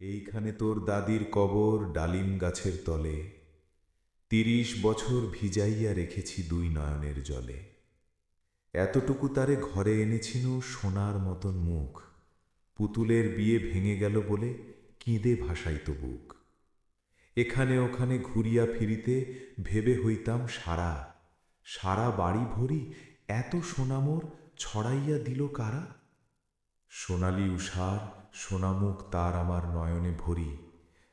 এইখানে তোর দাদির কবর ডালিম গাছের তলে। তিরিশ বছর ভিজাইয়া রেখেছি দুই নয়নের জলে। এতটুকু তারে ঘরে এনেছিল সোনার মতন মুখ। পুতুলের বিয়ে ভেঙে গেল বলে কেঁদে ভাসাইত বুক। এখানে ওখানে ঘুরিয়া ফিরিতে ভেবে হইতাম সারা। সারা বাড়ি ভরি এত সোনামোর ছড়াইয়া দিল কারা? সোনালি উষার সোনামুখ তার আমার নয়নে ভরি,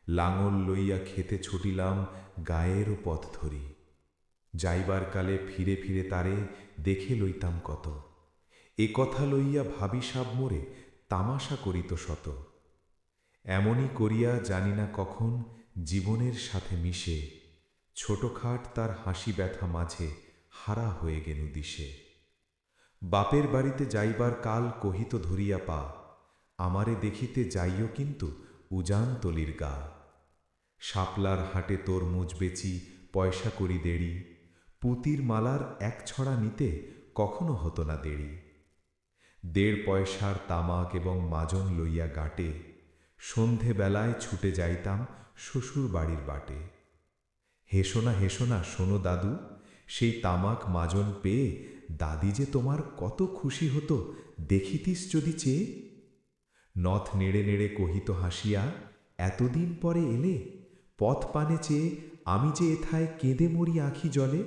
লাঙল লইয়া খেতে ছুটিলাম গায়েরও পথ ধরি। যাইবার কালে ফিরে ফিরে তারে দেখে লইতাম কত, এ কথা লইয়া ভাবি সাব মোরে তামাশা করিত শত। এমনই করিয়া জানি না কখন জীবনের সাথে মিশে, ছোটখাট তার হাসি ব্যথা মাঝে হারা হয়ে গেনু দিশে। বাপের বাড়িতে যাইবার কাল কহিত ধরিয়া পা আমারে দেখিতে যাইও কিন্তু উজান তলির গা। শাপলার হাটে তরমুজ বেচি, পয়সা করি দেড়ি। পুতির মালার এক ছড়া নিতে কখনো হতো না দেরি দেড় পয়সার তামাক এবং মাজন লইয়া গাটে। সন্ধে বেলায় ছুটে যাইতাম শ্বশুর বাড়ির বাটে। হেসো না হেসো না, শোনো দাদু, সেই তামাক মাজন পেয়ে দাদি যে তোমার কত খুশি হতো, দেখিতিস যদি চেয়ে? নথ নেড়ে নেড়ে কহিত হাসিয়া, এতদিন পরে এলে? পথ পানে চেয়ে আমি যে এথায় কেঁদে মরি আঁখি জলে?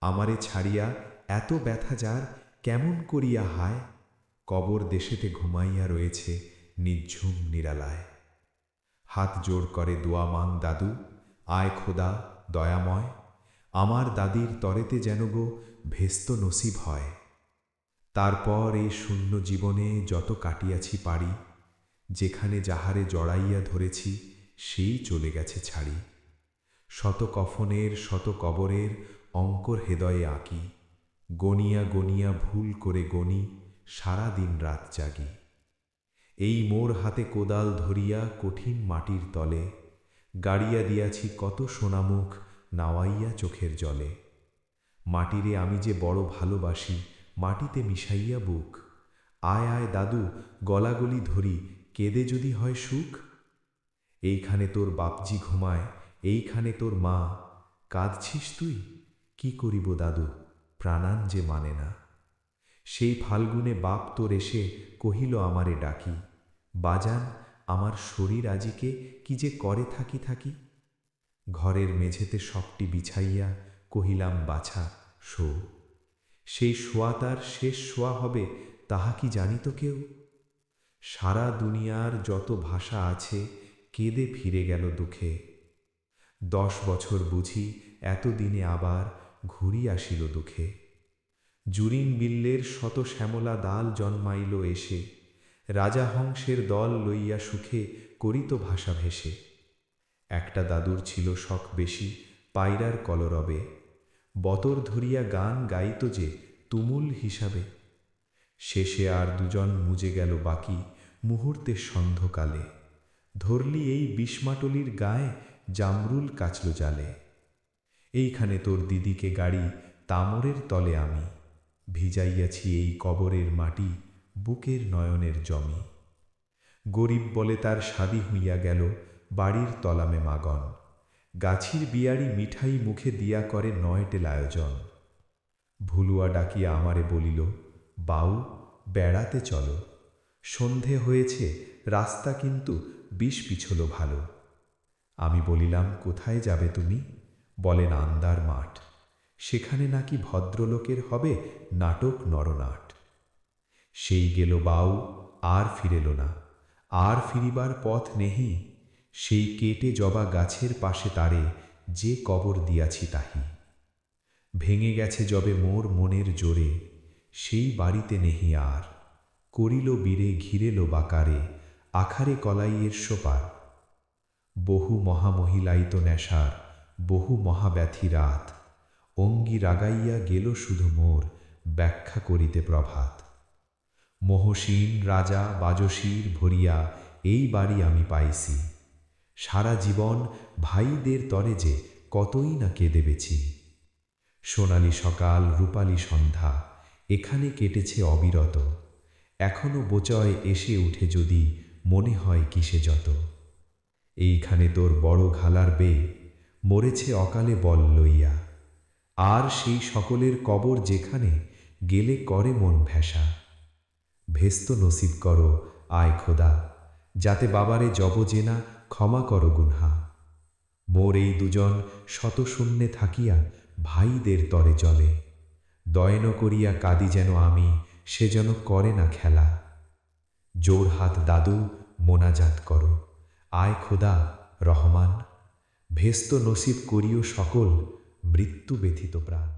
আমারে ছাড়িয়া এত ব্যথা যার কেমন করিয়া হায়? কবর দেশেতে ঘুমাইয়া রয়েছে নিঝুম নিরালায়। হাত জোর করে দোয়া মান দাদু, আয় খোদা, দয়াময়। আমার দাদির তরেতে যেন গো ভেস্ত নসিব হয়। তারপর এই শূন্য জীবনে যত কাটিয়াছি পারি, যেখানে যাহারে জড়াইয়া ধরেছি, সেই চলে গেছে ছাড়ি। শত কফনের, শত কবরের অঙ্কর হৃদয়ে আঁকি, গনিয়া গনিয়া ভুল করে গনি সারা দিন রাত জাগি। এই মোর হাতে কোদাল ধরিয়া কঠিন মাটির তলে, গাড়িয়া দিয়াছি কত সোনামুখ নাওয়াইয়া চোখের জলে। মাটিরে আমি যে বড় ভালোবাসি মাটিতে মিশাইয়া বুক। আয় আয় দাদু, গলাগলি ধরি, কেঁদে যদি হয় সুখ? এইখানে তোর বাপজি ঘুমায়, এইখানে তোর মা। কাঁদছিস তুই? কি করিব দাদু? প্রাণান যে মানে না। সেই ফাল্গুনে বাপ তোর এসে কহিল, আমারে ডাকি। বাজান, আমার শরীর আজিকে কি যে করে থাকি থাকি? ঘরের মেঝেতে সবটি বিছাইয়া কহিলাম, বাছা, শো। সেই শোয়া তার শেষ শোয়া হবে, তাহা কি জানিত কেউ? সারা দুনিয়ার যত ভাষা আছে, কেঁদে ফিরে গেল দুঃখে। দশ বছর বুঝি এতদিনে আবার ঘুরি আসিল দুঃখে। জুরিন বিল্লের শত শ্যামলা দাল জন্মাইল এসে রাজাহংসের দল লইয়া সুখে করিত ভাষা ভেসে। একটা দাদুর ছিল শখ বেশি পায়রার কলরবে। বতর ধরিয়া গান গাইত যে তুমুল হিসাবে। শেষে আর দুজন মুজে গেল বাকি মুহূর্তের সন্ধকালে। ধরলি এই বিস্মাটলির গায়ে জামরুল কাচল জালে। এইখানে তোর দিদিকে গাড়ি তামরের তলে আমি। ভিজাইয়াছি এই কবরের মাটি বুকের নয়নের জমি। গরিব বলে তার শাদি হইয়া গেল বাড়ির তলামে মাগন। গাছির বিয়ারি মিঠাই মুখে দিয়া করে নয়টেল আয়োজন। ভুলুয়া ডাকিয়া আমারে বলিল, বাউ, বেড়াতে চলো। সন্ধে হয়েছে, রাস্তা কিন্তু বিষ পিছল ভালো। আমি বলিলাম, কোথায় যাবে তুমি? বলেন আন্দার মাঠ। সেখানে নাকি ভদ্রলোকের হবে নাটক নরনাট। সেই গেল বাউ, আর ফিরেল না। আর ফিরিবার পথ নেহি। সেই কেটে জবা গাছের পাশে তারে যে কবর দিয়াছি তাহি। ভেঙে গেছে যবে মোর মনের জোরে, সেই বাড়িতে নেহি আর। করিল বীরে, ঘিরেল বাকারে, আখারে কলাইয়ের সোপার। বহু মহামহিলাইত নেশার, বহু মহাব্যথি রাত। অঙ্গি রাগাইয়া গেল শুধু মোর ব্যাখ্যা করিতে প্রভাত। মোহসীন রাজা বাজসীর ভরিয়া এই বাড়ি আমি পাইছি। সারা জীবন ভাইদের তরে যে কতই না কেঁদে বেছি। সোনালি সকাল, রূপালি সন্ধ্যা, এখানে কেটেছে অবিরত। এখনও বোচয় এসে উঠে যদি মনে হয় কিসে যত। এইখানে তোর বড় ঘালার বে মরেছে অকালে বল লইয়া। আর সেই সকলের কবর যেখানে গেলে করে মন ভেসা। ভেস্ত নসিব করো, আয় খোদা, যাতে বাবারে জব জেনা ক্ষমা কর গুনহা। মোর এই দুজন শত শূন্যে থাকিয়া ভাইদের তরে জলে দয়ন করিয়া কাঁদি যেন আমি, সে যেন করে না খেলা। জোর হাত দাদু, মোনাজাত করো। আয় খোদা, রহমান। ভেস্ত নসিব করিও সকল মৃত্যু ব্যথিত প্রাণ।